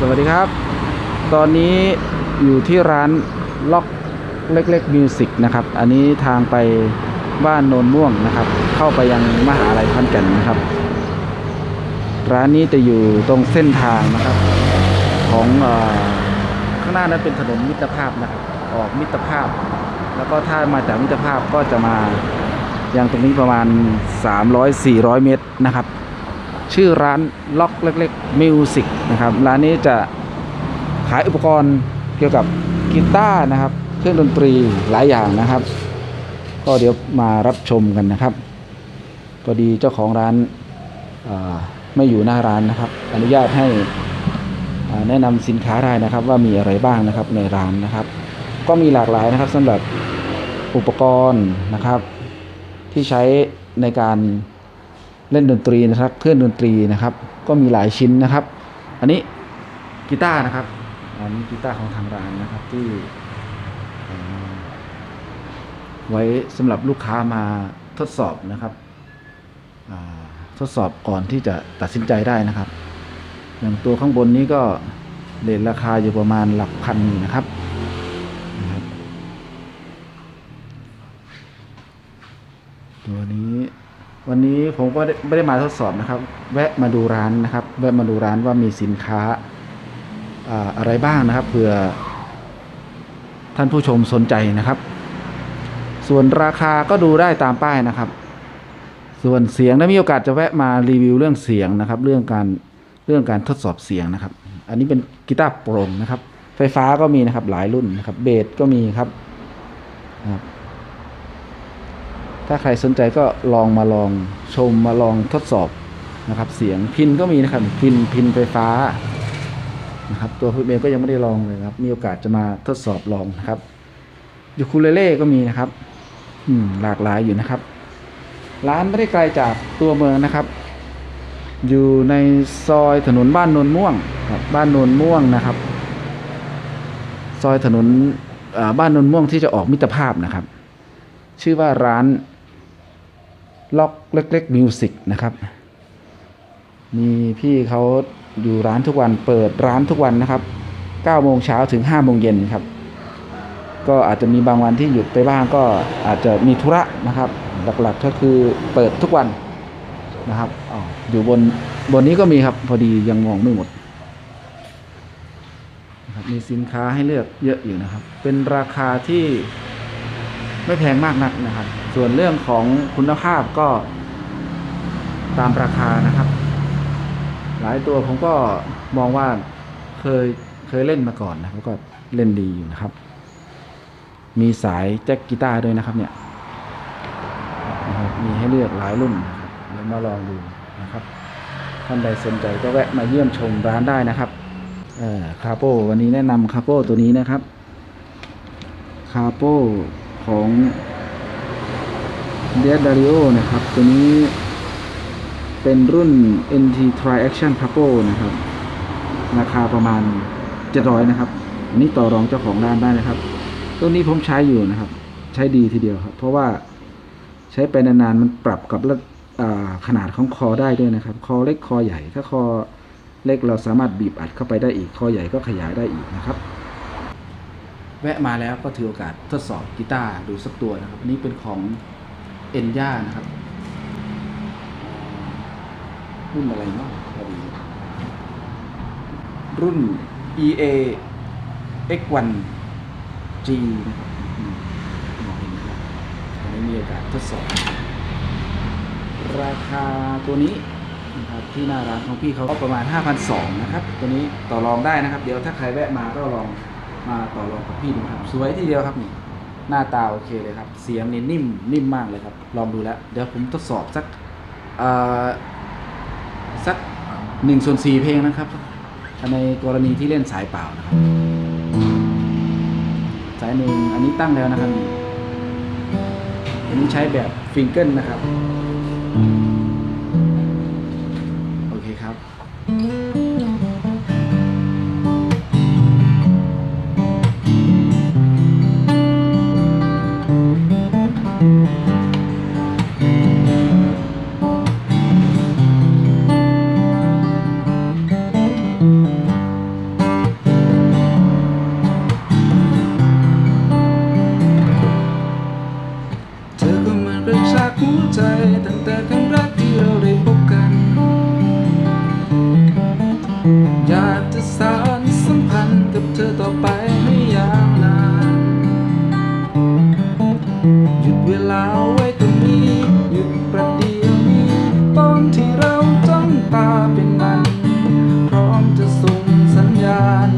สวัสดีครับ ตอนนี้อยู่ที่ร้านล็อกเล็กๆมิวสิกนะครับ อันนี้ทางไปบ้านโนนม่วงนะครับ เข้าไปยังมหาลัยขอนแก่นนะครับ ร้านนี้จะอยู่ตรงเส้นทางนะครับ ของอข้างหน้านั้นเป็นถนนมิตรภาพนะครับ ออกมิตรภาพ แล้วก็ถ้ามาจากมิตรภาพก็จะมายังตรงนี้ประมาณ 300-400 เมตรนะครับ ชื่อร้านล็อกเล็กๆมิวสิกนะครับร้านนี้จะขายอุปกรณ์เกี่ยวกับกีตาร์นะครับ เครื่องดนตรีหลายอย่างนะครับ ก็เดี๋ยวมารับชมกันนะครับพอดีเจ้าของร้านาไม่อยู่หน้าร้านนะครับ อนุญาตให้แนะนำสินค้าได้นะครับ ว่ามีอะไรบ้างนะครับในร้านนะครับ ก็มีหลากหลายนะครับสำหรับอุปกรณ์นะครับ ที่ใช้ในการ เล่นดนตรีนะครับ เครื่องดนตรีนะครับ ก็มีหลายชิ้นนะครับ อันนี้กีตาร์นะครับอันนี้กีตาร์ของทางร้านนะครับที่ไว้สำหรับลูกค้ามาทดสอบนะครับทดสอบก่อนที่จะตัดสินใจได้นะครับ อย่างตัวข้างบนนี้ก็เลทราคาอยู่ประมาณหลักพันนะครับตัวนี้ วันนี้ผมก็ไม่ได้มาทดสอบนะครับ แวะมาดูร้านนะครับ แวะมาดูร้านว่ามีสินค้าอะไรบ้างนะครับเผื่อท่านผู้ชมสนใจนะครับ ส่วนราคาก็ดูได้ตามป้ายนะครับ ส่วนเสียงถ้มีโอกาสจะแวะมารีวิวเรื่องเสียงนะครับ เรื่องการเรื่องการทดสอบเสียงนะครับ อันนี้เป็นกีตาร์โปร่งนะครับ ไฟฟ้าก็มีนะครับหลายรุ่นนะครับ เบสก็มีครับครับ ถ้าใครสนใจก็ลองมาลองชมมาลองทดสอบนะครับ เสียงพินก็มีนะครับพินพินไฟฟ้านะครับ ตัวพี่เมย์ก็ยังไม่ได้ลองเลยครับ มีโอกาสจะมาทดสอบลองนะครับยูคูเลเล่ก็มีนะครับ อืมหลากหลายอยู่นะครับ ร้านไม่ได้ไกลจากตัวเมืองนะครับ อยู่ในซอยถนนบ้านโนนม่วงครับบ้านโนนม่วงนะครับ ซอยถนนบ้านโนนม่วงที่จะออกมิตรภาพนะครับ ชื่อว่าร้าน ล็อกเล็กๆมิวสิกนะครับ มีพี่เขาอยู่ร้านทุกวันเปิดร้านทุกวันนะครับ9โมงเช้าถึง5โมงเย็นครับ ก็อาจจะมีบางวันที่หยุดไปบ้างก็อาจจะมีธุระนะครับ หลักๆก็คือเปิดทุกวันนะครับออยู่บนบนนี้ก็มีครับ พอดียังมองไม่หมดมีสินค้าให้เลือกเยอะอยู่นะครับ เป็นราคาที่ ไม่แพงมากนักนะครับ ส่วนเรื่องของคุณภาพก็ตามราคานะครับ หลายตัวผมก็มองว่าเคยเคยเล่นมาก่อนนะครับก็เล่นดีอยู่นะครับ มีสายแจ็คกีตาร์ด้วยนะครับเนี่ยนะครับมีให้เลือกหลายรุ่นนะครับเดี๋ยวมาลองดูนะครับ ท่านใดสนใจก็แวะมาเยี่ยมชมร้านได้นะครับเอ่อคาโปวันนี้แนะนำคาโปตัวนี้นะครับคาโป ของเด d ดาริโอนะครับ ตัวนี้เป็นรุ่น NT Tri Action Capo นะครับ ราคาประมาณ 700 นะครับ อันนี้ต่อรองเจ้าของร้านได้นะครับ ตัวนี้ผมใช้อยู่นะครับ ใช้ดีทีเดียวครับ เพราะว่าใช้ไปนานๆ มันปรับกับขนาดของคอได้ด้วยนะครับ คอเล็กคอใหญ่ ถ้าคอเล็กเราสามารถบีบอัดเข้าไปได้อีก คอใหญ่ก็ขยายได้อีกนะครับ แวะมาแล้วก็ถือโอกาสทดสอบกีตาร์ดูสักตัวนะครับ อันนี้เป็นของเอ็นย่านะครับรุ่นอะไรเนาะพอดีรุ่น EA X1 G นะครับมมองเห็นนะครับอันนี้มีโอกาสทดสอบ ราคาตัวนี้นะครับที่หน้าร้านของพี่เขาก็ประมาณ 5,200 นะครับ ตัวนี้ต่อรองได้นะครับ เดี๋ยวถ้าใครแวะมาก็ลอง มาต่อรองกับพี่ดูครับ สวยทีเดียวครับนี่ หน้าตาโอเคเลยครับ เสียงนี่นิ่มนิ่มมากเลยครับ ลองดูแล้ว เดี๋ยวผมทดสอบสักสักหนึ่งส่วนสี่เพลงนะครับ ในกรณีที่เล่นสายเปล่านะครับ สายหนึ่งอันนี้ตั้งแล้วนะครับอันนี้ใช้แบบฟิงเกิลนะครับ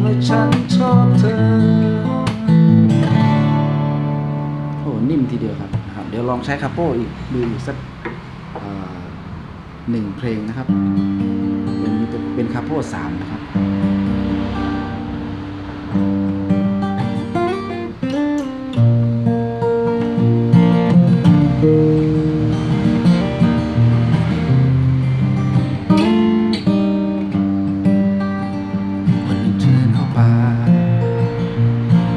ว่าฉันชอบเธอ โอ้นิ่มทีเดียวครับนะครับ เดี๋ยวลองใช้คาโป้อีกดูอีกสักหนึ่งเพลงนะครับ เป็นเป็นคาโป้สาม ปา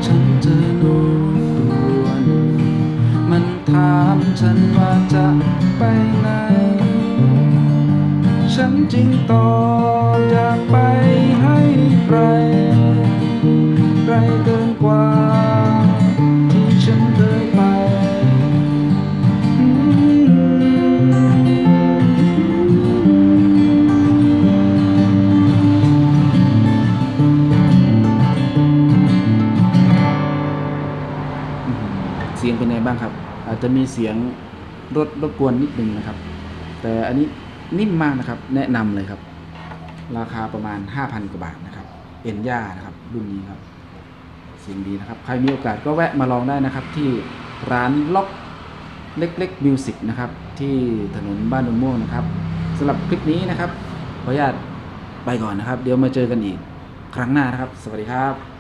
ฉันเจอนกตัวนมันถามฉันว่าจะไปไหน ฉันจึงตอบอยากไปให้ไกลไกลเกินกว่า สียงเป็นไงบ้างครับ อาจจะมีเสียงรถรบกวนนิดนึงนะครับ แต่อันนี้นิ่มมากนะครับ แนะนำเลยครับ ราคาประมาณ 5,000 กว่าบาทนะครับ เอ็นย่านะครับ รุ่นนี้ครับ เสียงดีนะครับ ใครมีโอกาสก็แวะมาลองได้นะครับ ที่ร้านล็อกเล็กๆมิวสิกนะครับ ที่ถนนบ้านนนม่วงนะครับสำหรับคลิปนี้นะครับขออนุญาตไปก่อนนะครับ เดี๋ยวมาเจอกันอีกครั้งหน้านะครับ สวัสดีครับ